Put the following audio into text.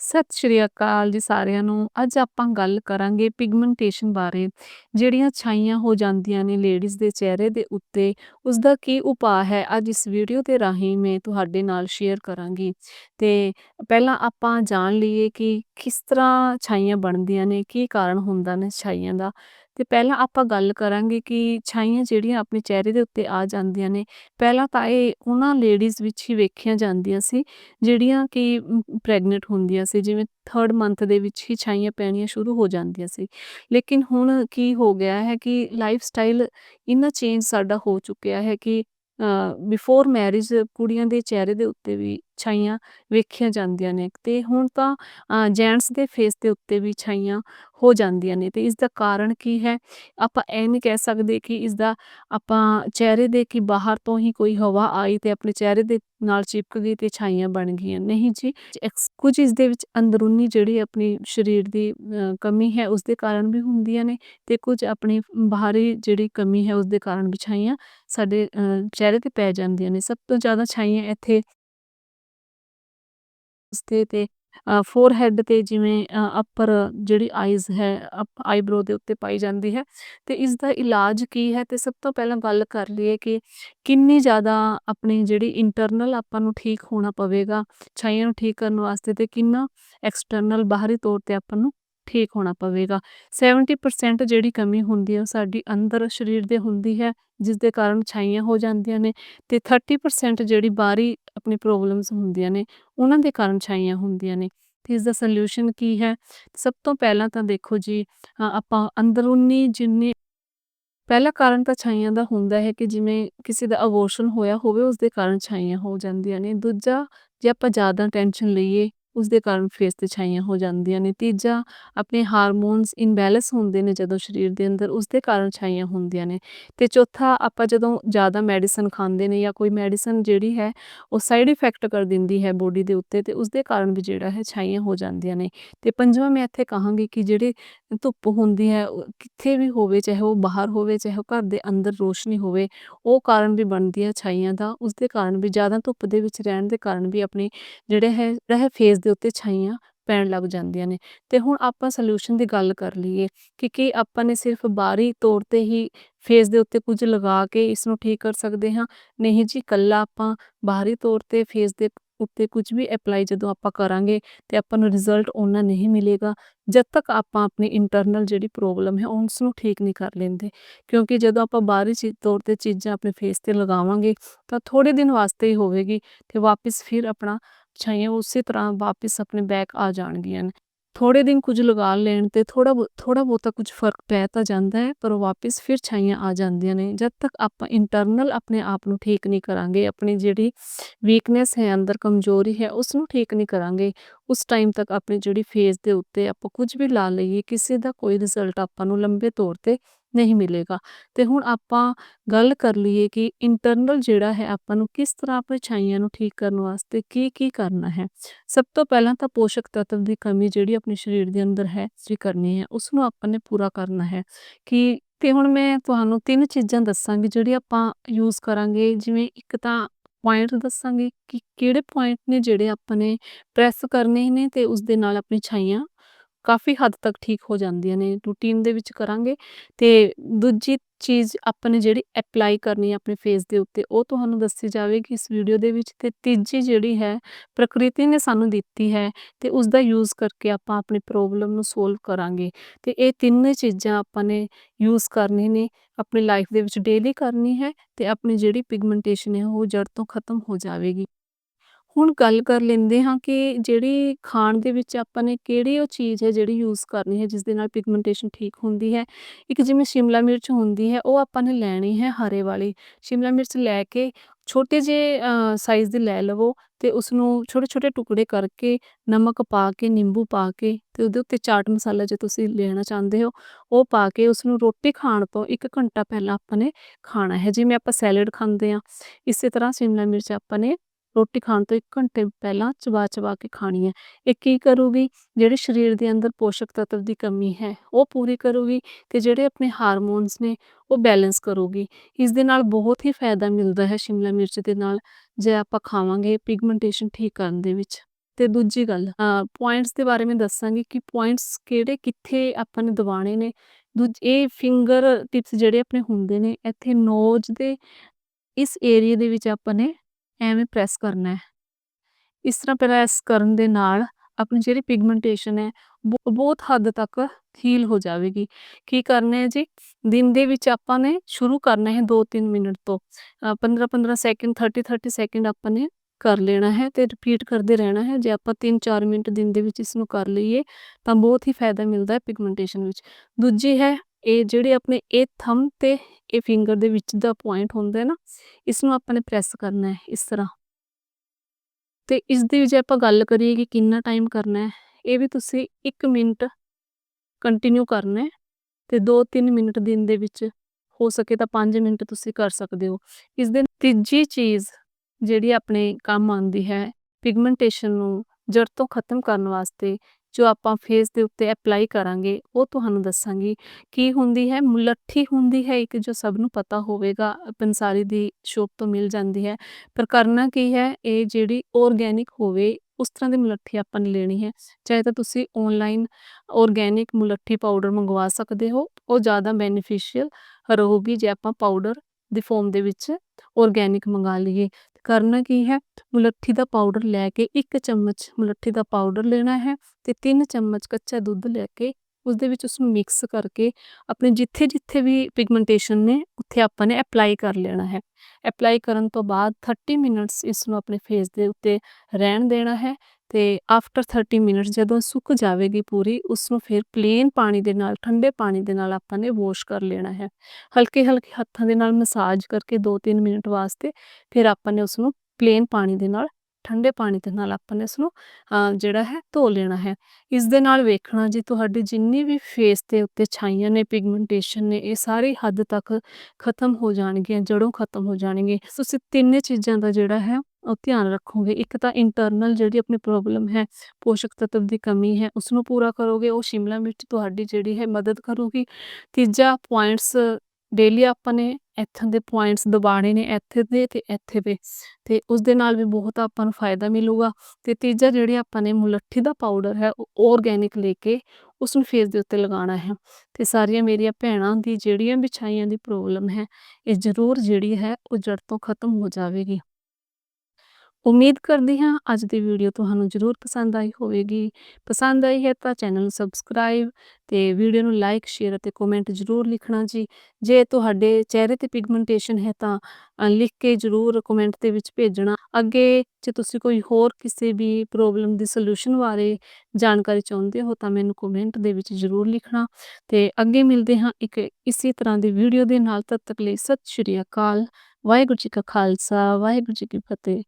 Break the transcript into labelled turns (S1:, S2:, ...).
S1: ਸਤਿ ਸ਼੍ਰੀ ਅਕਾਲ ਜੀ ਸਾਰਿਆਂ ਨੂੰ। ਅੱਜ ਆਪਾਂ ਗੱਲ ਕਰਾਂਗੇ ਪਿਗਮੈਂਟੇਸ਼ਨ ਬਾਰੇ। ਜਿਹੜੀਆਂ ਛਾਈਆਂ ਹੋ ਜਾਂਦੀਆਂ ਨੇ ਲੇਡੀਜ਼ ਦੇ ਚਿਹਰੇ ਦੇ ਉੱਤੇ ਉਸ ਦਾ ਕੀ ਉਪਾਅ ਹੈ? ਅੱਜ ਇਸ ਵੀਡੀਓ ਦੇ ਰਾਹੀਂ ਮੈਂ ਤੁਹਾਡੇ ਨਾਲ ਸ਼ੇਅਰ ਕਰਾਂਗੀ। ਤੇ ਪਹਿਲਾਂ ਆਪਾਂ ਜਾਣ ਲਈਏ ਕਿ ਕਿਸ ਤਰ੍ਹਾਂ ਛਾਈਆਂ ਬਣਦੀਆਂ ਨੇ, ਕੀ ਕਾਰਨ ਹੁੰਦਾ ਨੇ ਛਾਈਆਂ ਦਾ। ਤੇ ਪਹਿਲਾਂ ਆਪਾਂ ਗੱਲ ਕਰਾਂਗੇ ਕਿ ਛਾਈਆਂ ਜਿਹੜੀਆਂ ਆਪਣੇ ਚਿਹਰੇ ਦੇ ਉੱਤੇ ਆ ਜਾਂਦੀਆਂ ਨੇ, ਪਹਿਲਾਂ ਤਾਂ ਇਹ ਉਹਨਾਂ ਲੇਡੀਜ਼ ਵਿੱਚ ਹੀ ਵੇਖੀਆਂ ਜਾਂਦੀਆਂ ਸੀ, ਜਿਹੜੀਆਂ ਕਿ ਪ੍ਰੈਗਨੈਂਟ ਹੁੰਦੀਆਂ ਸੀ, ਜਿਵੇਂ 3rd ਮੰਥ ਦੇ ਵਿੱਚ ਹੀ ਛਾਈਆਂ ਪੈਣੀਆਂ ਸ਼ੁਰੂ ਹੋ ਜਾਂਦੀਆਂ ਸੀ। ਲੇਕਿਨ ਹੁਣ ਕੀ ਹੋ ਗਿਆ ਹੈ ਕਿ ਲਾਈਫ ਸਟਾਈਲ ਇੰਨਾ ਚੇਂਜ ਸਾਡਾ ਹੋ ਚੁੱਕਿਆ ਹੈ ਕਿ ਬਿਫੋਰ ਮੈਰਿਜ ਕੁੜੀਆਂ ਦੇ ਚਿਹਰੇ ਦੇ ਉੱਤੇ ਵੀ ਛਾਈਆਂ ਵੇਖੀਆਂ ਜਾਂਦੀਆਂ ਨੇ ਤੇ ਹੁਣ ਤਾਂ ਜੈਂਟਸ ਦੇ ਫੇਸ ਦੇ ਉੱਤੇ ਵੀ ਛਾਈਆਂ ਹੋ ਜਾਂਦੀਆਂ ਨੇ ਤੇ ਇਸ ਦਾ ਕਾਰਨ ਕੀ ਹੈ? ਆਪਾਂ ਇਹ ਨਹੀਂ ਕਹਿ ਸਕਦੇ ਕਿ ਇਸ ਦਾ ਆਪਾਂ ਚਿਹਰੇ ਦੇ ਕਿ ਬਾਹਰ ਤੋਂ ਹੀ ਕੋਈ ਹਵਾ ਆਈ ਤੇ ਆਪਣੇ ਚਿਹਰੇ ਦੇ ਨਾਲ ਚਿਪਕ ਗਈ ਤੇ ਛਾਈਆਂ ਬਣ ਗਈਆਂ। ਨਹੀਂ ਜੀ ਕੁਝ ਇਸ ਦੇ ਵਿੱਚ ਅੰਦਰੂਨੀ ਜਿਹੜੀ ਆਪਣੀ ਸਰੀਰ ਦੀ ਕਮੀ ਹੈ ਉਸ ਦੇ ਕਾਰਨ ਵੀ ਹੁੰਦੀਆਂ ਨੇ ਤੇ ਕੁਝ ਆਪਣੀ ਬਾਹਰੀ ਜਿਹੜੀ ਕਮੀ ਹੈ ਉਸ ਦੇ ਕਾਰਨ ਵੀ ਛਾਈਆਂ ਸਾਡੇ ਚਿਹਰੇ ਤੇ ਪੈ ਜਾਂਦੀਆਂ ਨੇ। ਸਭ ਤੋਂ ਜ਼ਿਆਦਾ ਛਾਈਆਂ ਇੱਥੇ ਉਸਤੇ ਤੇ ਫੋਰਹੈਡ ਤੇ ਜਿਵੇਂ ਅਪਰ ਜਿਹੜੀ ਆਈਜ਼ ਹੈ ਆਈਬ੍ਰੋ ਦੇ ਉੱਤੇ ਪਾਈ ਜਾਂਦੀ ਹੈ। ਤੇ ਇਸ ਦਾ ਇਲਾਜ ਕੀ ਹੈ? ਤੇ ਸਭ ਤੋਂ ਪਹਿਲਾਂ ਗੱਲ ਕਰ ਲਈਏ ਕਿ ਕਿੰਨੀ ਜ਼ਿਆਦਾ ਆਪਣੀ ਜਿਹੜੀ ਇੰਟਰਨਲ ਆਪਾਂ ਨੂੰ ਠੀਕ ਹੋਣਾ ਪਵੇਗਾ, ਛਾਈਆਂ ਨੂੰ ਠੀਕ ਕਰਨ ਵਾਸਤੇ ਤੇ ਕਿੰਨਾ ਐਕਸਟਰਨਲ ਬਾਹਰੀ ਤੌਰ ਤੇ ਆਪਾਂ ਨੂੰ ਠੀਕ ਹੋਣਾ ਪਵੇਗਾ। 70% ਜਿਹੜੀ ਕਮੀ ਹੁੰਦੀ ਹੈ ਉਹ ਸਾਡੀ ਅੰਦਰ ਸਰੀਰ ਦੇ ਹੁੰਦੀ ਹੈ ਜਿਸ ਦੇ ਕਾਰਨ ਛਾਈਆਂ ਹੋ ਜਾਂਦੀਆਂ ਨੇ। ਤੇ 30% ਜਿਹੜੀ ਬਾਹਰੀ ਆਪਣੀ ਪ੍ਰੋਬਲਮਸ ਹੁੰਦੀਆਂ ਨੇ, ਉਹਨਾਂ ਦੇ ਕਾਰਨ ਛਾਈਆਂ ਹੁੰਦੀਆਂ ਨੇ। ਤੇ ਇਸ ਦਾ ਸੋਲੂਸ਼ਨ ਕੀ ਹੈ? ਸਭ ਤੋਂ ਪਹਿਲਾਂ ਤਾਂ ਦੇਖੋ ਜੀ ਆਪਾਂ ਅੰਦਰੂਨੀ ਜਿੰਨੇ ਪਹਿਲਾ ਕਾਰਨ ਤਾਂ ਛਾਈਆਂ ਦਾ ਹੁੰਦਾ ਹੈ ਕਿ ਜਿਵੇਂ ਕਿਸੇ ਦਾ ਅਬੋਰਸ਼ਨ ਹੋਇਆ ਹੋਵੇ ਉਸ ਦੇ ਕਾਰਨ ਛਾਈਆਂ ਹੋ ਜਾਂਦੀਆਂ ਨੇ। ਦੂਜਾ, ਜੇ ਆਪਾਂ ਜ਼ਿਆਦਾ ਟੈਨਸ਼ਨ ਲਈਏ ਉਸ ਦੇ ਕਾਰਨ ਫੇਸ ਤੇ ਛਾਈਆਂ ਹੋ ਜਾਂਦੀਆਂ ਨੇ, ਤੀਜਾ, ਆਪਣੇ ਹਾਰਮੋਨਸ ਇਨਬੈਲੈਂਸ ਹੁੰਦੇ ਨੇ ਜਦੋਂ ਸਰੀਰ ਦੇ ਅੰਦਰ ਉਸ ਦੇ ਕਾਰਨ ਛਾਈਆਂ ਹੁੰਦੀਆਂ ਨੇ। ਤੇ ਚੌਥਾ, ਆਪਾਂ ਜਦੋਂ ਜ਼ਿਆਦਾ ਮੈਡੀਸਨ ਖਾਂਦੇ ਨੇ ਜਾਂ ਕੋਈ ਮੈਡੀਸਨ ਜਿਹੜੀ ਹੈ, ਉਹ ਸਾਈਡ ਇਫੈਕਟ ਕਰ ਦਿੰਦੀ ਹੈ ਬੋਡੀ ਦੇ ਉੱਤੇ ਤੇ ਉਸ ਦੇ ਕਾਰਨ ਵੀ ਜਿਹੜਾ ਹੈ ਛਾਈਆਂ ਹੋ ਜਾਂਦੀਆਂ ਨੇ। ਤੇ ਪੰਜਵਾਂ, ਮੈਂ ਇੱਥੇ ਕਹਾਂਗੀ ਕਿ ਜਿਹੜੇ ਧੁੱਪ ਹੁੰਦੀ ਹੈ ਕਿੱਥੇ ਵੀ ਹੋਵੇ, ਚਾਹੇ ਉਹ ਬਾਹਰ ਹੋਵੇ, ਚਾਹੇ ਉਹ ਘਰ ਦੇ ਅੰਦਰ ਰੋਸ਼ਨੀ ਹੋਵੇ, ਉਹ ਕਾਰਨ ਵੀ ਬਣਦੀ ਹੈ ਛਾਈਆਂ ਦਾ ਉਸ ਦੇ ਕਾਰਨ ਵੀ, ਜ਼ਿਆਦਾ ਧੁੱਪ ਦੇ ਵਿੱਚ ਰਹਿਣ ਦੇ ਕਾਰਨ ਵੀ ਆਪਣੇ ਜਿਹੜੇ ਹੈ, ਰਹਿ ਫੇਸ ਦੇ ਉੱਤੇ ਛਾਈਆਂ ਪੈਣ ਲੱਗ ਜਾਂਦੀਆਂ ਨੇ। ਤੇ ਹੁਣ ਆਪਾਂ ਸੋਲੂਸ਼ਨ ਦੀ ਗੱਲ ਕਰ ਲਈਏ ਕਿ ਕੀ ਆਪਾਂ ਨੇ ਸਿਰਫ ਬਾਹਰੀ ਤੌਰ ਤੇ ਹੀ ਫੇਸ ਦੇ ਉੱਤੇ ਕੁਝ ਲਗਾ ਕੇ ਇਸ ਨੂੰ ਠੀਕ ਕਰ ਸਕਦੇ ਹਾਂ? ਨਹੀਂ ਜੀ ਕੱਲਾ ਆਪਾਂ ਬਾਹਰੀ ਤੌਰ ਤੇ ਫੇਸ ਦੇ ਉੱਤੇ ਕੁਝ ਵੀ ਅਪਲਾਈ ਜਦੋਂ ਆਪਾਂ ਕਰਾਂਗੇ ਤੇ ਆਪਾਂ ਨੂੰ ਰਿਜ਼ਲਟ ਉਹਨਾਂ ਨਹੀਂ ਮਿਲੇਗਾ, ਜਦ ਤੱਕ ਆਪਾਂ ਆਪਣੀ ਇੰਟਰਨਲ ਜਿਹੜੀ ਪ੍ਰੋਬਲਮ ਹੈ ਉਸ ਨੂੰ ਠੀਕ ਨਹੀਂ ਕਰ ਲੈਂਦੇ। ਕਿਉਂਕਿ ਜਦੋਂ ਆਪਾਂ ਬਾਹਰੀ ਤੌਰ ਤੇ ਚੀਜ਼ਾਂ ਆਪਣੇ ਫੇਸ ਤੇ ਲਗਾਵਾਂਗੇ ਤਾਂ ਥੋੜੇ ਦਿਨ ਵਾਸਤੇ ਹੀ ਹੋਵੇਗੀ ਤੇ ਵਾਪਸ ਫਿਰ ਆਪਣਾ ਛਾਈਆਂ ਉਸੇ ਤਰ੍ਹਾਂ ਵਾਪਸ ਆਪਣੇ ਬੈਕ ਆ ਜਾਣਗੀਆਂ ਥੋੜੇ ਦਿਨ ਕੁਝ ਲਗਾ ਲੈਣ ਤੇ ਥੋੜਾ ਥੋੜਾ ਬਹੁਤਾ ਕੁਝ ਫ਼ਰਕ ਪੈ ਤਾਂ ਜਾਂਦਾ ਹੈ, ਪਰ ਵਾਪਸ ਫਿਰ ਛਾਈਆਂ ਆ ਜਾਂਦੀਆਂ ਨੇ। ਜਦ ਤੱਕ ਆਪਾਂ ਇੰਟਰਨਲ ਆਪਣੇ ਆਪ ਨੂੰ ਠੀਕ ਨਹੀਂ ਕਰਾਂਗੇ, ਆਪਣੀ ਜਿਹੜੀ ਵੀਕਨੈਸ ਹੈ, ਅੰਦਰ ਕਮਜ਼ੋਰੀ ਹੈ, ਉਸ ਨੂੰ ਠੀਕ ਨਹੀਂ ਕਰਾਂਗੇ, ਉਸ ਟਾਈਮ ਤੱਕ ਆਪਣੀ ਜਿਹੜੀ ਫੇਸ ਦੇ ਉੱਤੇ ਆਪਾਂ ਕੁਝ ਵੀ ਲਾ ਲਈਏ, ਕਿਸੇ ਦਾ ਕੋਈ ਰਿਜ਼ਲਟ ਆਪਾਂ ਨੂੰ ਲੰਬੇ ਤੌਰ ਤੇ ਨਹੀਂ ਮਿਲੇਗਾ। ਤੇ ਹੁਣ ਆਪਾਂ ਗੱਲ ਕਰ ਲਈਏ ਕਿ ਇੰਟਰਨਲ ਜਿਹੜਾ ਹੈ ਆਪਾਂ ਨੂੰ ਕਿਸ ਤਰ੍ਹਾਂ ਆਪਣੇ ਛਾਈਆਂ ਨੂੰ ਠੀਕ ਕਰਨ ਵਾਸਤੇ ਕੀ ਕੀ ਕਰਨਾ ਹੈ। ਸਭ ਤੋਂ ਪਹਿਲਾਂ ਤਾਂ ਪੋਸ਼ਕ ਤੱਤਵ ਦੀ ਕਮੀ ਜਿਹੜੀ ਆਪਣੇ ਸਰੀਰ ਦੇ ਅੰਦਰ ਹੈ ਸੀ ਕਰਨੀ ਹੈ, ਉਸ ਨੂੰ ਆਪਾਂ ਨੇ ਪੂਰਾ ਕਰਨਾ ਹੈ। ਕਿ, ਤੇ ਹੁਣ ਮੈਂ ਤੁਹਾਨੂੰ ਤਿੰਨ ਚੀਜ਼ਾਂ ਦੱਸਾਂਗੀ ਜਿਹੜੀ ਆਪਾਂ ਯੂਜ਼ ਕਰਾਂਗੇ। ਜਿਵੇਂ ਇੱਕ ਤਾਂ ਪੁਆਇੰਟ ਦੱਸਾਂਗੇ ਕਿ ਕਿਹੜੇ ਪੁਆਇੰਟ ਨੇ ਜਿਹੜੇ ਆਪਾਂ ਨੇ ਪ੍ਰੈਸ ਕਰਨੇ ਨੇ ਤੇ ਉਸ ਦੇ ਨਾਲ ਆਪਣੀ ਛਾਈਆਂ ਕਾਫੀ ਹੱਦ ਤੱਕ ਠੀਕ ਹੋ ਜਾਂਦੀਆਂ ਨੇ ਰੂਟੀਨ ਦੇ ਵਿੱਚ ਕਰਾਂਗੇ ਤੇ ਦੂਜੀ ਚੀਜ਼ ਆਪਾਂ ਨੇ ਜਿਹੜੀ ਅਪਲਾਈ ਕਰਨੀ ਹੈ ਆਪਣੇ ਫੇਸ ਦੇ ਉੱਤੇ, ਉਹ ਤੁਹਾਨੂੰ ਦੱਸੀ ਜਾਵੇਗੀ ਇਸ ਵੀਡੀਓ ਦੇ ਵਿੱਚ ਤੇ ਤੀਜੀ ਜਿਹੜੀ ਹੈ, ਪ੍ਰਕਿਰਤੀ ਨੇ ਸਾਨੂੰ ਦਿੱਤੀ ਹੈ ਤੇ ਉਸ ਦਾ ਯੂਜ਼ ਕਰਕੇ ਆਪਾਂ ਆਪਣੀ ਪ੍ਰੋਬਲਮ ਨੂੰ ਸੋਲਵ ਕਰਾਂਗੇ ਤੇ ਇਹ ਤਿੰਨ ਚੀਜ਼ਾਂ ਆਪਾਂ ਨੇ ਯੂਜ਼ ਕਰਨੀ ਨੇ, ਆਪਣੀ ਲਾਈਫ ਦੇ ਵਿੱਚ ਡੇਲੀ ਕਰਨੀ ਹੈ ਤੇ ਆਪਣੀ ਜਿਹੜੀ ਪਿਗਮੈਂਟੇਸ਼ਨ ਹੈ ਉਹ ਜੜ ਤੋਂ ਖਤਮ ਹੋ ਜਾਵੇਗੀ। ਹੁਣ ਗੱਲ ਕਰ ਲੈਂਦੇ ਹਾਂ ਕਿ ਜਿਹੜੀ ਖਾਣ ਦੇ ਵਿੱਚ ਆਪਾਂ ਨੇ ਕਿਹੜੀ ਉਹ ਚੀਜ਼ ਹੈ ਜਿਹੜੀ ਯੂਜ਼ ਕਰਨੀ ਹੈ ਜਿਸ ਦੇ ਨਾਲ ਪਿਗਮੈਂਟੇਸ਼ਨ ਠੀਕ ਹੁੰਦੀ ਹੈ। ਇੱਕ ਜਿਵੇਂ ਸ਼ਿਮਲਾ ਮਿਰਚ ਹੁੰਦੀ ਹੈ, ਉਹ ਆਪਾਂ ਨੇ ਲੈਣੀ ਹੈ ਹਰੇ ਵਾਲੀ। ਸ਼ਿਮਲਾ ਮਿਰਚ ਲੈ ਕੇ ਛੋਟੇ ਜਿਹੇ ਸਾਈਜ਼ ਦੀ ਲੈ ਲਵੋ ਤੇ ਉਸ ਨੂੰ ਛੋਟੇ ਛੋਟੇ ਟੁਕੜੇ ਕਰਕੇ ਨਮਕ ਪਾ ਕੇ, ਨਿੰਬੂ ਪਾ ਕੇ ਤੇ ਉਹਦੇ ਉੱਤੇ ਚਾਟ ਮਸਾਲਾ ਜੇ ਤੁਸੀਂ ਲੈਣਾ ਚਾਹੁੰਦੇ ਹੋ, ਉਹ ਪਾ ਕੇ ਉਸ ਨੂੰ ਰੋਟੀ ਖਾਣ ਤੋਂ 1 ਘੰਟਾ ਪਹਿਲਾਂ ਆਪਾਂ ਨੇ ਖਾਣਾ ਹੈ। ਜਿਵੇਂ ਆਪਾਂ ਸੈਲਡ ਖਾਂਦੇ ਆ ਇਸੇ ਤਰ੍ਹਾਂ ਸ਼ਿਮਲਾ ਮਿਰਚ ਆਪਾਂ ਨੇ ਰੋਟੀ ਖਾਣ ਤੋਂ 1 ਘੰਟੇ ਪਹਿਲਾਂ ਚਬਾ ਚਬਾ ਕੇ ਖਾਣੀ ਹੈ। ਇਹ ਕੀ ਕਰੂਗੀ? ਜਿਹੜੇ ਸਰੀਰ ਦੇ ਅੰਦਰ ਪੋਸ਼ਕ ਤੱਤਵ ਦੀ ਕਮੀ ਹੈ, ਉਹ ਪੂਰੀ ਕਰੂਗੀ ਤੇ ਜਿਹੜੇ ਆਪਣੇ ਹਾਰਮੋਨਸ ਨੇ, ਉਹ ਬੈਲੈਂਸ ਕਰੂਗੀ। ਇਸ ਦੇ ਨਾਲ ਬਹੁਤ ਹੀ ਫਾਇਦਾ ਮਿਲਦਾ ਹੈ ਸ਼ਿਮਲਾ ਮਿਰਚ ਦੇ ਨਾਲ, ਜੇ ਆਪਾਂ ਖਾਵਾਂਗੇ ਪਿਗਮੈਂਟੇਸ਼ਨ ਠੀਕ ਕਰਨ ਦੇ ਵਿੱਚ। ਤੇ ਦੂਜੀ ਗੱਲ ਪੁਆਇੰਟਸ ਦੇ ਬਾਰੇ ਮੈਂ ਦੱਸਾਂਗੀ ਕਿ ਪੁਆਇੰਟਸ ਕਿਹੜੇ ਕਿੱਥੇ ਆਪਾਂ ਨੇ ਦਬਾਣੇ ਨੇ। ਦੂਜ, ਇਹ ਫਿੰਗਰ ਟਿਪਸ ਜਿਹੜੇ ਆਪਣੇ ਹੁੰਦੇ ਨੇ, ਇੱਥੇ ਨੋਜ਼ ਦੇ ਇਸ ਏਰੀਆ ਦੇ ਵਿੱਚ ਆਪਾਂ ਨੇ ਐਵੇਂ ਪ੍ਰੈਸ ਕਰਨਾ ਹੈ। ਇਸ ਤਰ੍ਹਾਂ ਪ੍ਰੈਸ ਕਰਨ ਦੇ ਨਾਲ ਆਪਣੀ ਜਿਹੜੀ ਪਿਗਮੈਂਟੇਸ਼ਨ ਹੈ ਬਹੁਤ ਹੱਦ ਤੱਕ ਹੀਲ ਹੋ ਜਾਵੇਗੀ। ਕੀ ਕਰਨਾ ਹੈ ਜੀ? ਦਿਨ ਦੇ ਵਿੱਚ ਆਪਾਂ ਨੇ ਸ਼ੁਰੂ ਕਰਨਾ ਹੈ 2-3 ਮਿੰਟ ਤੋਂ। 15-15 ਸੈਕਿੰਡ 30-30 ਸੈਕਿੰਡ ਆਪਾਂ ਨੇ ਕਰ ਲੈਣਾ ਹੈ ਤੇ ਰਿਪੀਟ ਕਰਦੇ ਰਹਿਣਾ ਹੈ। ਜੇ ਆਪਾਂ 3-4 ਮਿੰਟ ਦਿਨ ਦੇ ਵਿੱਚ ਇਸ ਨੂੰ ਕਰ ਲਈਏ ਤਾਂ ਬਹੁਤ ਹੀ ਫਾਇਦਾ ਮਿਲਦਾ ਹੈ ਪਿਗਮੈਂਟੇਸ਼ਨ ਵਿੱਚ। ਦੂਜੀ ਹੈ ਇਹ ਜਿਹੜੇ ਆਪਣੇ, ਇਹ ਥੰਬ ਤੇ ਇਹ ਫਿੰਗਰ ਦੇ ਵਿੱਚ ਦਾ ਪੁਆਇੰਟ ਹੁੰਦਾ ਹੈ ਨਾ ਇਸ ਨੂੰ ਆਪਾਂ ਨੇ ਪ੍ਰੈਸ ਕਰਨਾ ਹੈ ਇਸ ਤਰ੍ਹਾਂ। ਤੇ ਇਸ ਦੀ ਜੇ ਆਪਾਂ ਗੱਲ ਕਰੀਏ ਕਿ ਕਿੰਨਾ ਟਾਈਮ ਕਰਨਾ ਹੈ, ਇਹ ਵੀ ਤੁਸੀਂ 1 ਮਿੰਟ ਕੰਟੀਨਿਊ ਕਰਨਾ ਹੈ ਤੇ 2-3 ਮਿੰਟ ਦਿਨ ਦੇ ਵਿੱਚ ਹੋ ਸਕੇ ਤਾਂ 5 ਮਿੰਟ ਤੁਸੀਂ ਕਰ ਸਕਦੇ ਹੋ। ਇਸ ਦੇ ਤੀਜੀ ਚੀਜ਼ ਜਿਹੜੀ ਆਪਣੇ ਕੰਮ ਆਉਂਦੀ ਹੈ ਪਿਗਮੈਂਟੇਸ਼ਨ ਨੂੰ ਜੜ ਤੋਂ ਖਤਮ ਕਰਨ ਵਾਸਤੇ ਜੋ ਆਪਾਂ ਫੇਸ ਦੇ ਉੱਤੇ ਅਪਲਾਈ ਕਰਾਂਗੇ, ਉਹ ਤੁਹਾਨੂੰ ਦੱਸਾਂਗੀ ਕੀ ਹੁੰਦੀ ਹੈ, ਮੁਲੱਠੀ ਹੁੰਦੀ ਹੈ ਇੱਕ ਜੋ ਸਭ ਨੂੰ ਪਤਾ ਹੋਵੇਗਾ, ਪੰਸਾਰੀ ਦੀ ਸ਼ੋਪ ਤੋਂ ਮਿਲ ਜਾਂਦੀ ਹੈ। ਪਰ ਕਰਨਾ ਕੀ ਹੈ, ਇਹ ਜਿਹੜੀ ਆਰਗੈਨਿਕ ਹੋਵੇ, ਉਸ ਤਰ੍ਹਾਂ ਦੀ ਮੁਲੱਠੀ ਆਪਾਂ ਨੇ ਲੈਣੀ ਹੈ। ਚਾਹੇ ਤਾਂ ਤੁਸੀਂ ਆਨਲਾਈਨ ਆਰਗੈਨਿਕ ਮੁਲੱਠੀ ਪਾਊਡਰ ਮੰਗਵਾ ਸਕਦੇ ਹੋ, ਉਹ ਜ਼ਿਆਦਾ ਬੈਨੀਫੀਸ਼ੀਅਲ ਰਹੂਗੀ ਜੇ ਆਪਾਂ ਪਾਊਡਰ ਦੀ ਫਾਰਮ ਦੇ ਵਿੱਚ ਆਰਗੈਨਿਕ ਮੰਗਾ ਲਈਏ। ਕਰਨਾ ਕੀ ਹੈ? ਮੁਲੱਠੀ ਦਾ ਪਾਊਡਰ ਲੈ ਕੇ 1 ਚਮਚ ਮੁਲੱਠੀ ਦਾ ਪਾਊਡਰ ਲੈਣਾ ਹੈ ਤੇ 3 ਚਮਚ ਕੱਚਾ ਦੁੱਧ ਲੈ ਕੇ ਉਸ ਦੇ ਵਿੱਚ ਉਸ ਨੂੰ ਮਿਕਸ ਕਰਕੇ ਆਪਣੇ ਜਿੱਥੇ ਜਿੱਥੇ ਵੀ ਪਿਗਮੈਂਟੇਸ਼ਨ ਨੇ, ਉੱਥੇ ਆਪਾਂ ਨੇ ਅਪਲਾਈ ਕਰ ਲੈਣਾ ਹੈ। ਅਪਲਾਈ ਕਰਨ ਤੋਂ ਬਾਅਦ 30 ਮਿੰਟਸ ਇਸ ਨੂੰ ਆਪਣੇ ਫੇਸ ਦੇ ਉੱਤੇ ਰਹਿਣ ਦੇਣਾ ਹੈ ਤੇ ਆਫਟਰ 30 ਮਿੰਟਸ ਜਦੋਂ ਸੁੱਕ ਜਾਵੇਗੀ ਪੂਰੀ, ਉਸ ਨੂੰ ਫਿਰ ਪਲੇਨ ਪਾਣੀ ਦੇ ਨਾਲ, ਠੰਡੇ ਪਾਣੀ ਦੇ ਨਾਲ ਆਪਾਂ ਨੇ ਵਾਸ਼ ਕਰ ਲੈਣਾ ਹੈ। ਹਲਕੇ ਹਲਕੇ ਹੱਥਾਂ ਦੇ ਨਾਲ ਮਸਾਜ ਕਰਕੇ 2-3 ਮਿੰਟ ਵਾਸਤੇ ਫਿਰ ਆਪਾਂ ਨੇ ਉਸ ਨੂੰ ਪਲੇਨ ਪਾਣੀ ਦੇ ਨਾਲ ਠੰਡੇ ਪਾਣੀ ਦੇ ਨਾਲ ਆਪਾਂ ਨੇ ਇਸ ਨੂੰ ਜਿਹੜਾ ਹੈ, ਧੋ ਲੈਣਾ ਹੈ। ਇਸ ਦੇ ਨਾਲ ਵੇਖਣਾ ਜੀ ਤੁਹਾਡੀ ਜਿੰਨੀ ਵੀ ਫੇਸ ਦੇ ਉੱਤੇ ਛਾਈਆਂ ਨੇ ਪਿਗਮੈਂਟੇਸ਼ਨ ਨੇ, ਇਹ ਸਾਰੀ ਹੱਦ ਤੱਕ ਖਤਮ ਹੋ ਜਾਣਗੀਆਂ, ਜੜੋਂ ਖਤਮ ਹੋ ਜਾਣਗੇ। ਤੁਸੀਂ ਤਿੰਨੇ ਚੀਜ਼ਾਂ ਦਾ ਜਿਹੜਾ ਹੈ, ਉਹ ਧਿਆਨ ਰੱਖੋਗੇ। ਇੱਕ ਤਾਂ ਇੰਟਰਨਲ ਜਿਹੜੀ ਆਪਣੀ ਪ੍ਰੋਬਲਮ ਹੈ, ਪੋਸ਼ਕ ਤੱਤਵ ਦੀ ਕਮੀ ਹੈ ਉਸ ਨੂੰ ਪੂਰਾ ਕਰੋਗੇ। ਉਹ ਸ਼ਿਮਲਾ ਮਿਰਚ ਤੁਹਾਡੀ ਜਿਹੜੀ ਹੈ ਮਦਦ ਕਰੂਗੀ। ਤੀਜਾ ਪੁਆਇੰਟਸ ਡੇਲੀ ਆਪਾਂ ਨੇ ਇੱਥੋਂ ਦੇ ਪੁਆਇੰਟਸ ਦਬਾਣੇ ਨੇ ਇੱਥੇ ਦੇ ਤੇ ਇੱਥੇ ਦੇ। ਤੇ ਉਸ ਦੇ ਨਾਲ ਵੀ ਬਹੁਤ ਆਪਾਂ ਨੂੰ ਫਾਇਦਾ ਮਿਲੂਗਾ। ਤੇ ਤੀਜਾ ਜਿਹੜੇ ਆਪਾਂ ਨੇ ਮੁਲੱਠੀ ਦਾ ਪਾਊਡਰ ਹੈ, ਉਹ ਆਰਗੈਨਿਕ ਲੈ ਕੇ ਉਸ ਨੂੰ ਫੇਸ ਦੇ ਉੱਤੇ ਲਗਾਉਣਾ ਹੈ। ਤੇ ਸਾਰੀਆਂ ਮੇਰੀਆਂ ਭੈਣਾਂ ਦੀ ਜਿਹੜੀਆਂ ਵੀ ਛਾਈਆਂ ਦੀ ਪ੍ਰੋਬਲਮ ਹੈ, ਇਹ ਜ਼ਰੂਰ ਜਿਹੜੀ ਹੈ, ਉਹ ਜੜ ਤੋਂ ਖਤਮ ਹੋ ਜਾਵੇਗੀ। ਉਮੀਦ ਕਰਦੀ ਹਾਂ ਅੱਜ ਦੀ ਵੀਡੀਓ ਤੁਹਾਨੂੰ ਜ਼ਰੂਰ ਪਸੰਦ ਆਈ ਹੋਵੇਗੀ। ਪਸੰਦ ਆਈ ਹੈ ਤਾਂ ਚੈਨਲ ਨੂੰ ਸਬਸਕ੍ਰਾਈਬ ਤੇ ਵੀਡੀਓ ਨੂੰ ਲਾਈਕ, ਸ਼ੇਅਰ ਅਤੇ ਕਮੈਂਟ ਜ਼ਰੂਰ ਲਿਖਣਾ ਜੀ। ਜੇ ਤੁਹਾਡੇ ਚਿਹਰੇ ਤੇ ਪਿਗਮੈਂਟੇਸ਼ਨ ਹੈ ਤਾਂ ਲਿਖ ਕੇ ਜ਼ਰੂਰ ਕਮੈਂਟ ਦੇ ਵਿੱਚ ਭੇਜਣਾ। ਅੱਗੇ ਜੇ ਤੁਸੀਂ ਕੋਈ ਹੋਰ ਕਿਸੇ ਵੀ ਪ੍ਰੋਬਲਮ ਦੀ ਸੋਲੂਸ਼ਨ ਬਾਰੇ ਜਾਣਕਾਰੀ ਚਾਹੁੰਦੇ ਹੋ ਤਾਂ ਮੈਨੂੰ ਕਮੈਂਟ ਦੇ ਵਿੱਚ ਜ਼ਰੂਰ ਲਿਖਣਾ। ਤੇ ਅੱਗੇ ਮਿਲਦੇ ਹਾਂ ਇੱਕ ਇਸੇ ਤਰ੍ਹਾਂ ਦੀ ਵੀਡੀਓ ਦੇ ਨਾਲ, ਤਦ ਤੱਕ ਲਈ ਸਤਿ ਸ਼੍ਰੀ ਅਕਾਲ। ਵਾਹਿਗੁਰੂ ਜੀ ਕਾ ਖਾਲਸਾ, ਵਾਹਿਗੁਰੂ ਜੀ ਕੀ ਫਤਿਹ।